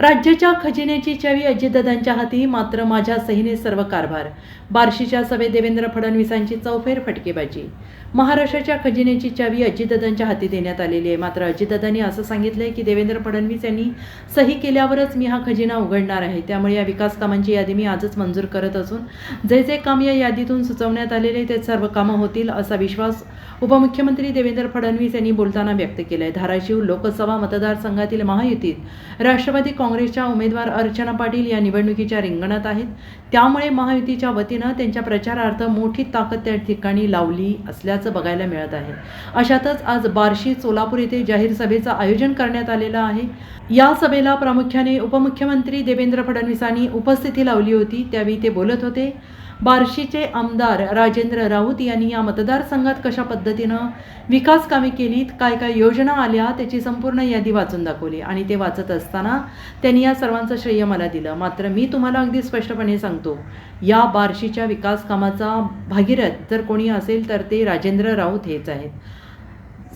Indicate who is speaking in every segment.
Speaker 1: राज्याच्या खजिन्याची चावी अजितदादांच्या हाती मात्र माझ्या सहीने सर्व कारभार. बार्शीच्या सभेत देवेंद्र फडणवीसांची चौफेर फटकेबाजी. महाराष्ट्राच्या खजिन्याची चावी अजितदादांच्या हाती देण्यात आलेली आहे. मात्र अजितदादांनी असं सांगितलंय की देवेंद्र फडणवीस यांनी सही केल्यावरच मी हा खजिना उघडणार आहे. त्यामुळे या विकास कामांची यादी मी आजच मंजूर करत असून जे जे काम या यादीतून सुचवण्यात आलेले ते सर्व कामं होतील असा विश्वास उपमुख्यमंत्री देवेंद्र फडणवीस यांनी बोलताना व्यक्त केलाय. धाराशिव लोकसभा मतदारसंघातील महायुतीत राष्ट्रवादी काँग्रेसच्या उमेदवार अर्चना पाटील या निवडणुकीच्या रिंगणात आहेत. त्यामुळे महायुतीच्या वतीनं त्यांच्या प्रचारार्थ मोठी ताकद त्या ठिकाणी लावली असल्याचं बघायला मिळत आहे. अशातच आज बार्शी सोलापूर येथे जाहीर सभेचं आयोजन करण्यात आलेलं आहे. या सभेला प्रामुख्याने उपमुख्यमंत्री देवेंद्र फडणवीसांनी उपस्थिती लावली होती त्यावेळी ते बोलत होते. बार्शीचे आमदार राजेंद्र राऊत यांनी या मतदारसंघात कशा पद्धतीनं विकास कामे केलीत काय काय योजना आल्या त्याची संपूर्ण यादी वाचून दाखवली. आणि ते वाचत असताना त्यांनी या सर्वांचं श्रेय मला दिलं. मात्र मी तुम्हाला अगदी स्पष्टपणे सांगतो या बार्शीच्या विकास कामाचा भागीरथ जर कोणी असेल तर ते राजेंद्र राऊत हेच आहेत.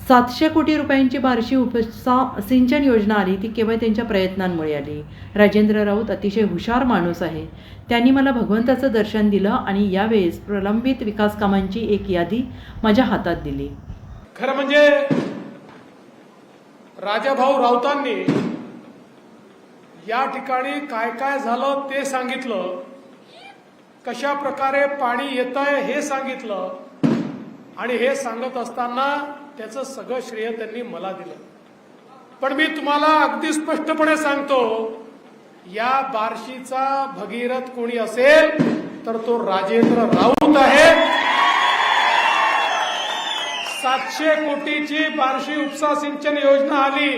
Speaker 1: सातशे कोटी रुपयांची बार्शी उपसा सिंचन योजना आली ती केवळ त्यांच्या प्रयत्नांमुळे आली. राजेंद्र राऊत अतिशय हुशार माणूस आहे. त्यांनी मला भगवंताचं दर्शन दिलं आणि यावेळेस प्रलंबित विकास कामांची एक यादी माझ्या हातात दिली.
Speaker 2: खरं म्हणजे राजाभाऊ राऊतांनी या ठिकाणी काय काय झालं ते सांगितलं कशा प्रकारे पाणी येत आहे हे सांगितलं आणि हे सांगत असताना त्याचं सगळं श्रेय त्यांनी मला दिलं. पण मी तुम्हाला अगदी स्पष्टपणे सांगतो या बार्शीचा भगीरथ कोणी असेल तर तो राजेंद्र राऊत आहे. सातशे कोटीची बार्शी उपसा सिंचन योजना आली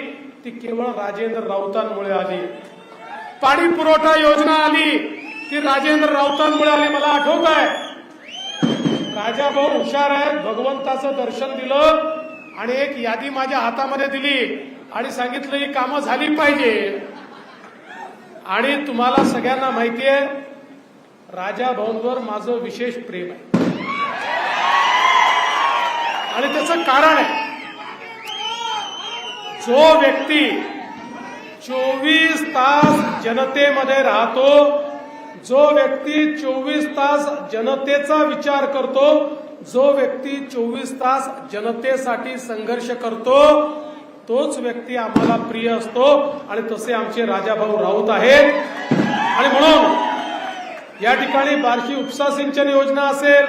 Speaker 2: ती केवळ राजेंद्र राऊतांमुळे आली. पाणी पुरवठा योजना आली ती राजेंद्र राऊतांमुळे आली मला आठवत आहे राजाभाऊ हुशार आहेत भगवंताचं दर्शन दिलं आणि एक यादी माझ्या हातामध्ये दिली आणि सांगितलं ही कामं झाली पाहिजे. आणि तुम्हाला सगळ्यांना माहिती आहे राजा भाऊंवर माझं विशेष प्रेम आहे. आणि त्याचं कारण आहे जो व्यक्ती चोवीस तास जनतेमध्ये राहतो जो व्यक्ती चोवीस तास जनतेचा विचार करतो जो व्यक्ती चोवीस तास जनतेसाठी संघर्ष करतो तोच व्यक्ती आम्हाला प्रिय असतो आणि तसे आमचे राजाभाऊ राऊत आहेत. आणि म्हणून या ठिकाणी बार्शी उपसा सिंचन योजना असेल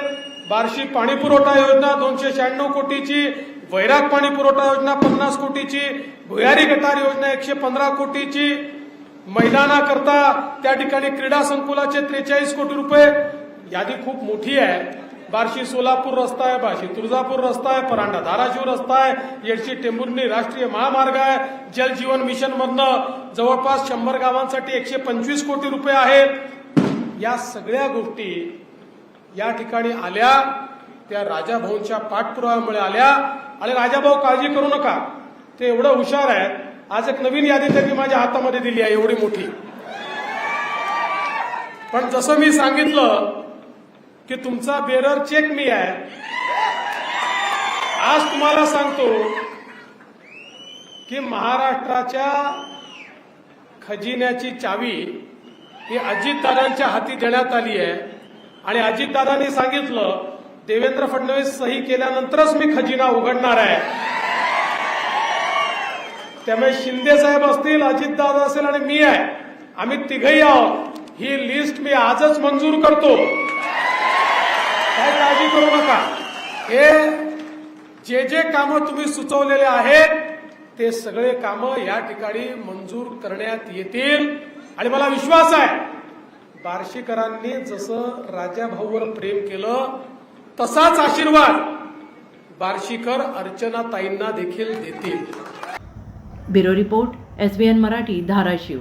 Speaker 2: बार्शी पाणी पुरवठा योजना दोनशे शहाण्णव कोटीची वैराग पाणी पुरवठा योजना पन्नास कोटीची भुयारी गटार योजना एकशे पंधरा कोटीची मैदानाकरता त्या ठिकाणी क्रीडा संकुलाचे त्रेचाळीस कोटी रुपये यादी खूप मोठी आहे. बार्शी सोलापूर रस्ता आहे बार्शी तुळजापूर रस्ता आहे परांडा धाराशिव रस्ता आहे येडशी टेंभुर्णी राष्ट्रीय महामार्ग आहे जल जीवन मिशन मधनं जवळपास शंभर गावांसाठी एकशे पंचवीस कोटी रुपये आहेत. या सगळ्या गोष्टी या ठिकाणी आल्या त्या राजाभाऊंच्या पाठपुराव्यामुळे आल्या. आणि राजाभाऊ काळजी करू नका ते एवढं हुशार आहेत आज एक नवीन यादी त्यांनी माझ्या हातामध्ये दिली आहे एवढी मोठी. पण जसं मी सांगितलं की तुमचा बेरर चेक मी आहे. आज तुम्हाला सांगतो की महाराष्ट्राच्या खजिन्याची चावी ही अजितदादांच्या हाती देण्यात आली आहे. आणि अजितदादांनी सांगितलं देवेंद्र फडणवीस सही केल्यानंतरच मी खजिना उघडणार आहे. त्यामुळे शिंदे साहेब असतील अजितदादा असेल आणि मी आहे. आम्ही तिघही आहोत. ही लिस्ट मी आजच मंजूर करतो. काय काळजी करू नका. हे जे जे कामं तुम्ही सुचवलेले आहेत ते सगळे कामं या ठिकाणी मंजूर करण्यात येतील. आणि मला विश्वास आहे बार्शीकरांनी जसं राजाभाऊवर प्रेम केलं तसाच आशीर्वाद बार्शीकर अर्चना ताईंना देखील देतील.
Speaker 1: Bureau report S B N Marathi Dharashiv.